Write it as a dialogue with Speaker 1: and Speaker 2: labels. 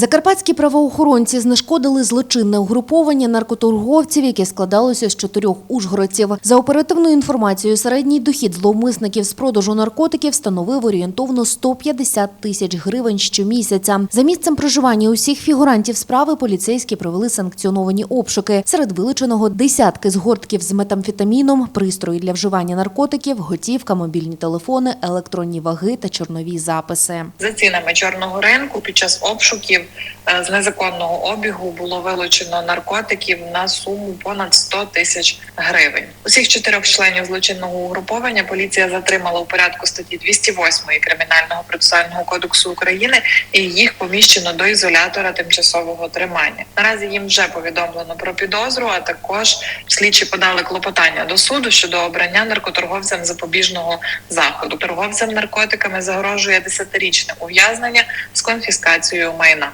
Speaker 1: Закарпатські правоохоронці знешкодили злочинне угруповання наркоторговців, яке складалося з чотирьох ужгородців. За оперативною інформацією, середній дохід зловмисників з продажу наркотиків становив орієнтовно 150 тисяч гривень щомісяця. За місцем проживання усіх фігурантів справи поліцейські провели санкціоновані обшуки. Серед вилученого десятки згортків з метамфетаміном, пристрої для вживання наркотиків, готівка, мобільні телефони, електронні ваги та чорнові записи.
Speaker 2: За цінами чорного ринку під час обшуків з незаконного обігу було вилучено наркотиків на суму понад 100 тисяч гривень. Усіх чотирьох членів злочинного угруповання поліція затримала у порядку статті 208 кримінального процесуального кодексу України і їх поміщено до ізолятора тимчасового тримання. Наразі їм вже повідомлено про підозру. А також слідчі подали клопотання до суду щодо обрання наркоторговцям запобіжного заходу. Торговцям наркотиками загрожує 10-річне ув'язнення з конфіскацією майна.